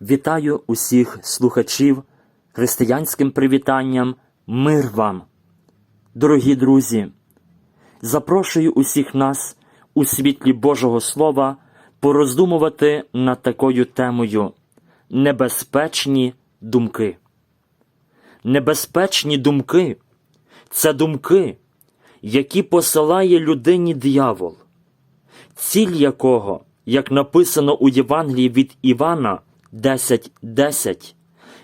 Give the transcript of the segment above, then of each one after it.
Вітаю усіх слухачів християнським привітанням Мир вам. Дорогі друзі, запрошую усіх нас у світлі Божого Слова пороздумувати над такою темою Небезпечні думки. Небезпечні думки це думки, які посилає людині диявол, ціль якого, як написано у Євангелії від Івана 10.10,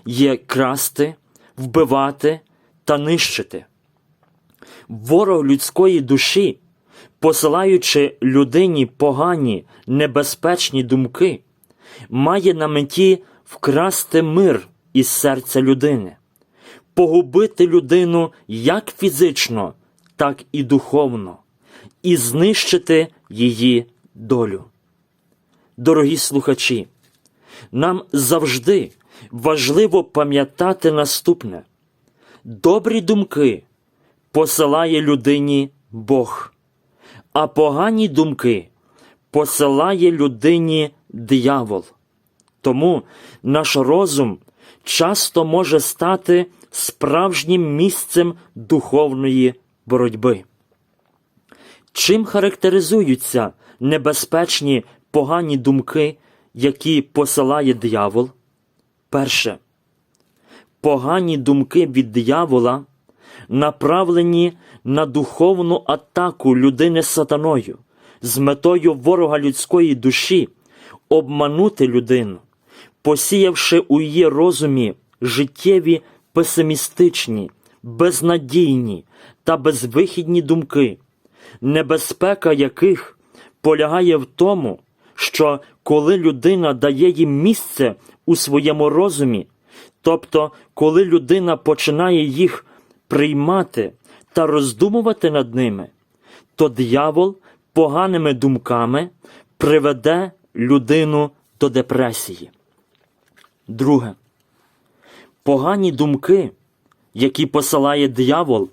є красти, вбивати та нищити. Ворог людської душі, посилаючи людині погані, небезпечні думки, має на меті вкрасти мир із серця людини, погубити людину як фізично, так і духовно, і знищити її долю. Дорогі слухачі, нам завжди важливо пам'ятати наступне: добрі думки посилає людині Бог, а погані думки посилає людині диявол. Тому наш розум часто може стати справжнім місцем духовної боротьби. Чим характеризуються небезпечні погані думки, які посилає диявол? Перше. Погані думки від диявола направлені на духовну атаку людини сатаною з метою ворога людської душі обманути людину, посіявши у її розумі життєві песимістичні, безнадійні та безвихідні думки, небезпека яких полягає в тому, що коли людина дає їм місце у своєму розумі, тобто коли людина починає їх приймати та роздумувати над ними, то диявол поганими думками приведе людину до депресії. Друге. Погані думки, які посилає диявол,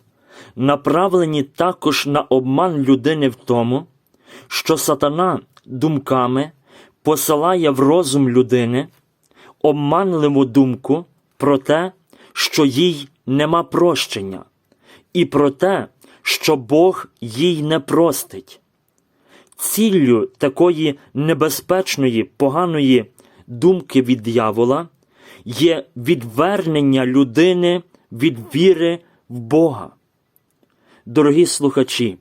направлені також на обман людини в тому, що сатана думками посилає в розум людини обманливу думку про те, що їй нема прощення, і про те, що Бог їй не простить. Ціллю такої небезпечної, поганої думки від диявола є відвернення людини від віри в Бога. Дорогі слухачі,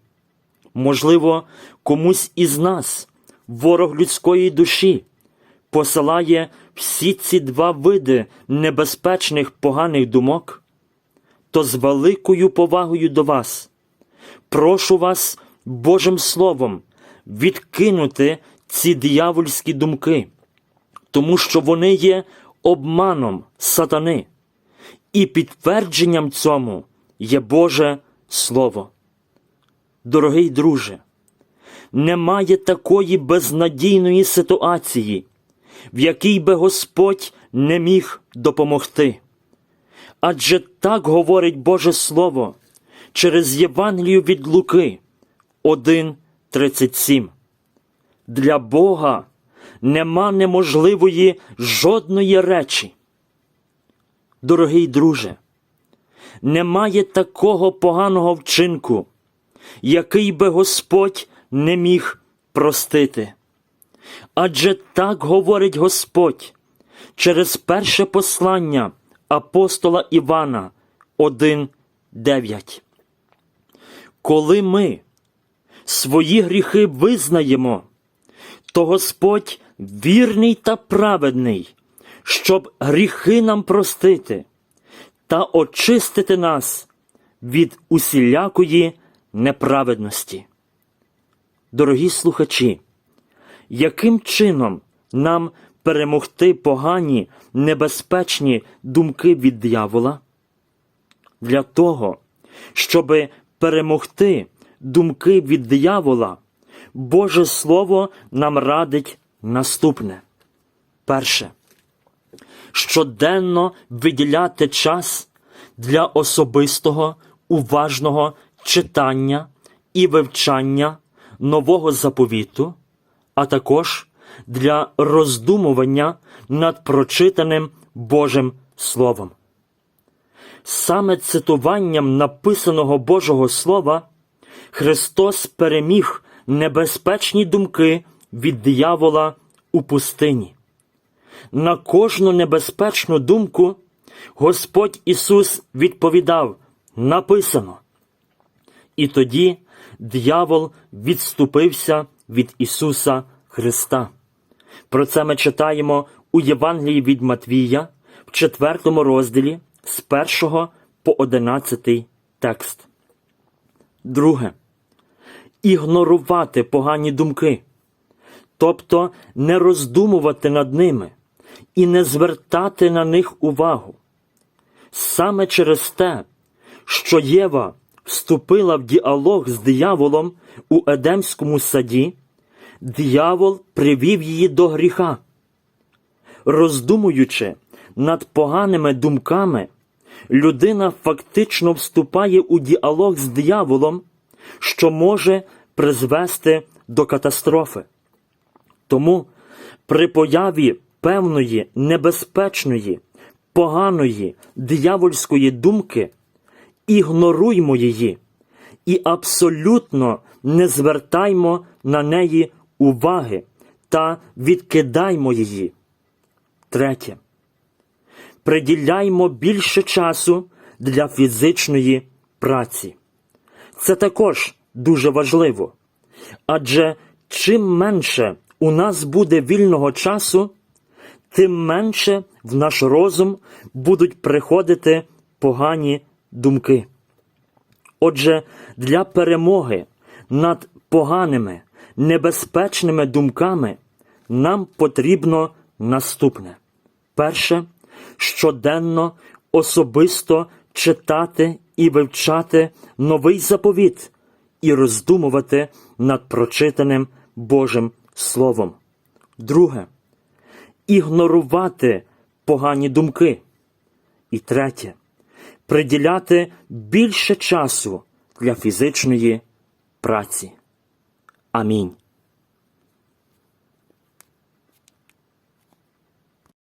можливо, комусь із нас, ворог людської душі, посилає всі ці два види небезпечних поганих думок, то з великою повагою до вас прошу вас Божим Словом відкинути ці диявольські думки, тому що вони є обманом сатани, і підтвердженням цьому є Боже Слово. Дорогий друже, немає такої безнадійної ситуації, в якій би Господь не міг допомогти. Адже так говорить Боже Слово через Євангелію від Луки 1.37. Для Бога нема неможливої жодної речі. Дорогий друже, немає такого поганого вчинку, який би Господь не міг простити. Адже так говорить Господь через перше послання апостола Івана 1.9. Коли ми свої гріхи визнаємо, то Господь вірний та праведний, щоб гріхи нам простити та очистити нас від усілякої неправедності. Дорогі слухачі, яким чином нам перемогти погані, небезпечні думки від диявола? Для того, щоб перемогти думки від диявола, Боже Слово нам радить наступне. Перше. Щоденно виділяти час для особистого, уважного читання і вивчання нового заповіту, а також для роздумування над прочитаним Божим Словом. Саме цитуванням написаного Божого Слова Христос переміг небезпечні думки від диявола у пустині. На кожну небезпечну думку Господь Ісус відповідав написано. І тоді диявол відступився від Ісуса Христа. Про це ми читаємо у Євангелії від Матвія в 4 розділі з 1 по 11 текст. Друге. Ігнорувати погані думки, тобто не роздумувати над ними і не звертати на них увагу. Саме через те, що Єва вступила в діалог з дияволом у Едемському саді, диявол привів її до гріха. Роздумуючи над поганими думками, людина фактично вступає у діалог з дияволом, що може призвести до катастрофи. Тому при появі певної небезпечної, поганої диявольської думки ігноруймо її і абсолютно не звертаймо на неї уваги та відкидаймо її. Третє. Приділяймо більше часу для фізичної праці. Це також дуже важливо. Адже чим менше у нас буде вільного часу, тим менше в наш розум будуть приходити погані думки. Отже, для перемоги над поганими, небезпечними думками нам потрібно наступне. Перше, щоденно особисто читати і вивчати новий заповіт і роздумувати над прочитаним Божим Словом. Друге, ігнорувати погані думки. І третє, приділяти більше часу для фізичної праці. Амінь.